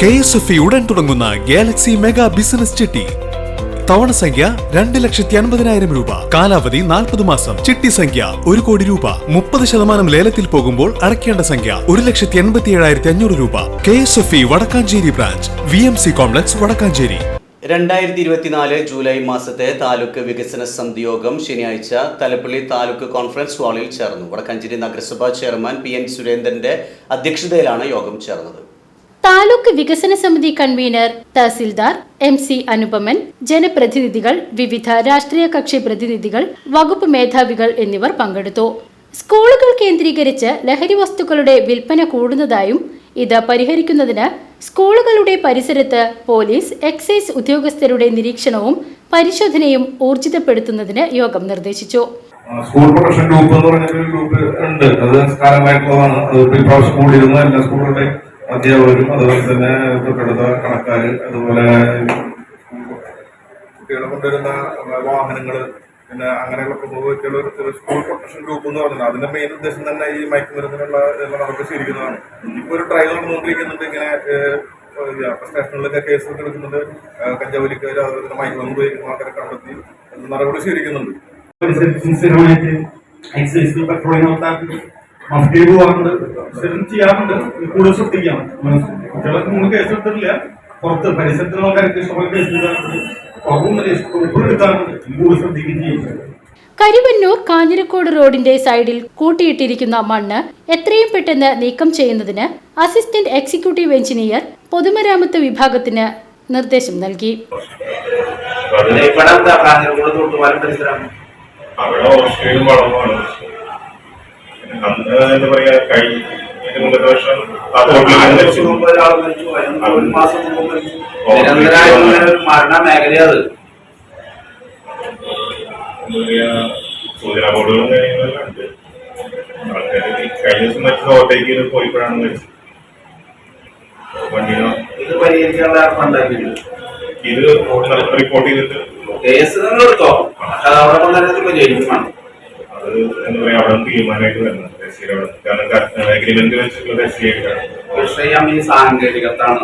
K S F E ഉടൻ തുടങ്ങുന്ന Galaxy mega business ചിട്ടി. തവണ സംഖ്യ രണ്ട് ലക്ഷത്തി അൻപതിനായിരം രൂപ. കാലാവധി നാൽപ്പത് മാസം. ചിട്ടി സംഖ്യ ഒരു കോടി രൂപ. മുപ്പത് ശതമാനം ലേലത്തിൽ പോകുമ്പോൾ അടയ്ക്കേണ്ട സംഖ്യ ഒരു ലക്ഷത്തി എൺപത്തി ഏഴായിരത്തി അഞ്ഞൂറ് രൂപ. K S F E Vadakkanchery branch. V M C complex Vadakkanchery. രണ്ടായിരത്തി ഇരുപത്തിനാല് ജൂലൈ മാസത്തെ താലൂക്ക് വികസന സമിതി യോഗം ശനിയാഴ്ച തലപ്പള്ളി താലൂക്ക് കോൺഫറൻസ് ഹാളിൽ ചേർന്നു. വടക്കാഞ്ചേരി നഗരസഭാ ചെയർമാൻ പി എൻ സുരേന്ദ്രന്റെ അധ്യക്ഷതയിലാണ് യോഗം ചേർന്നത്. താലൂക്ക് വികസന സമിതി convener tahsildar M C Anupaman ജനപ്രതിനിധികൾ വിവിധ രാഷ്ട്രീയ കക്ഷി പ്രതിനിധികൾ വകുപ്പ് മേധാവികൾ എന്നിവർ പങ്കെടുത്തു. സ്കൂളുകൾ കേന്ദ്രീകരിച്ച് ലഹരി വസ്തുക്കളുടെ വിൽപ്പന കൂടുന്നതായും ഇത് പരിഹരിക്കുന്നതിന് സ്കൂളുകളുടെ പരിസരത്ത് പോലീസ് എക്സൈസ് ഉദ്യോഗസ്ഥരുടെ നിരീക്ഷണവും പരിശോധനയും ഊർജിതപ്പെടുത്തുന്നതിന് യോഗം നിർദ്ദേശിച്ചു. സ്കൂൾ പ്രൊട്ടക്ഷൻ ഗ്രൂപ്പ് എന്ന് പറഞ്ഞൊരു ഗ്രൂപ്പ് ഉണ്ട്. അത് കാലമായിട്ടുള്ളതാണ്. അത് സ്കൂളിൽ സ്കൂളിലിരുന്ന എല്ലാ സ്കൂളുകളുടെ അധ്യാപകരും അതുപോലെ തന്നെ തൊട്ടടുത്ത കണക്കാര് അതുപോലെ കുട്ടികളെ കൊണ്ടുവരുന്ന വാഹനങ്ങൾ പിന്നെ അങ്ങനെയുള്ള പ്രമുഖ ഒരു സ്കൂൾ പ്രൊട്ടക്ഷൻ ഗ്രൂപ്പ് എന്ന് പറയുന്നത് അതിന്റെ മെയിൻ ഉദ്ദേശം തന്നെ ഈ മയക്കുമരുന്നിനുള്ള നടപടി സ്വീകരിക്കുന്നതാണ് ഇപ്പൊ ഒരു ട്രയൽ നടന്നുകൊണ്ടിരിക്കുന്നുണ്ട്. ഇങ്ങനെ സ്റ്റേഷനിലൊക്കെ കേസ് എടുക്കുന്നുണ്ട്. കഞ്ചാവലിക്കാർ അതുപോലെ തന്നെ മയക്കുമരുന്ന് ഉപയോഗിക്കുന്ന ആൾക്കാരെ കണ്ടെത്തി നടപടി സ്വീകരിക്കുന്നുണ്ട്. മഫ്റ്റി പോകാറുണ്ട് സ്ഥിരം ചെയ്യാറുണ്ട് കൂടുതൽ ശ്രദ്ധിക്കാം. കുട്ടികളൊക്കെ മൂന്ന് കേസ് എടുത്തിട്ടില്ല. പുറത്ത് പരിസരത്ത് ആൾക്കാർക്ക് ഇഷ്ടംപോലെ കേസ് എടുക്കാറുണ്ട്. കുറവും എടുക്കാറുണ്ട്. കൂടുതൽ ശ്രദ്ധിക്കുകയും ചെയ്യും. കരുവന്നൂർ കാഞ്ഞിരക്കോട് റോഡിന്റെ സൈഡിൽ കൂട്ടിയിട്ടിരിക്കുന്ന മണ്ണ് എത്രയും പെട്ടെന്ന് നീക്കം ചെയ്യുന്നതിന് അസിസ്റ്റന്റ് എക്സിക്യൂട്ടീവ് എഞ്ചിനീയർ പൊതുമരാമത്ത് വിഭാഗത്തിന് നിർദ്ദേശം നൽകി. ഇവിടെ എന്താ കാഞ്ഞിരക്കോട് തൊട്ടുപാലം പരിസരം? അവിടെ ഓസ്ട്രേലിയൻ വളമാണ് എന്താ പറയാ വർഷം മരിച്ചു. ഒരു മാസം മുമ്പ് മരിച്ചു. നിരന്തരമായിട്ടുള്ള ഒരു മരണ മേഖലയത് എന്താ പറയാ സൂചനാ ബോർഡുകളും കാര്യങ്ങളെല്ലാം ഉണ്ട്. ആൾക്കാര് ഈ കഴിഞ്ഞ ദിവസം മരിച്ചത് ഓട്ടേക്ക് പോയപ്പോഴാണ് മരിച്ചത്. വണ്ടിനോ ഇത് പരിഹരിക്കാനുള്ള ഏർപ്പാടുണ്ടാക്കിയിട്ടുണ്ട് ഇത് റിപ്പോർട്ട് ചെയ്തിട്ട് കേസ് നിങ്ങൾ എടുത്തോ പക്ഷെ അത് അവിടെ കൊണ്ടുവരുന്നത് വേണം അത് എന്താ പറയാ അവിടെ തീരുമാനമായിട്ട് വരുന്നത്? അവിടെ. കാരണം അഗ്രിമെന്റ് വെച്ചിട്ടുള്ള രജിസ്റ്റർ ആയിട്ടാണ് സാങ്കേതികത്താണ്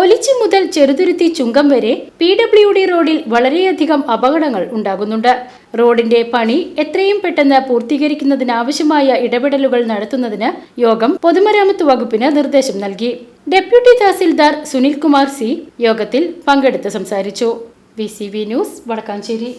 ഒലിച്ചി മുതൽ ചെറുതുരുത്തി ചുങ്കം വരെ പി ഡബ്ല്യു ഡി റോഡിൽ വളരെയധികം അപകടങ്ങൾ ഉണ്ടാകുന്നുണ്ട്. റോഡിന്റെ പണി എത്രയും പെട്ടെന്ന് പൂർത്തീകരിക്കുന്നതിനാവശ്യമായ ഇടപെടലുകൾ നടത്തുന്നതിന് യോഗം പൊതുമരാമത്ത് വകുപ്പിന് നിർദ്ദേശം നൽകി. ഡെപ്യൂട്ടി തഹസിൽദാർ സുനിൽകുമാർ സി യോഗത്തിൽ പങ്കെടുത്ത് സംസാരിച്ചു. V C V news Vadakkanchery.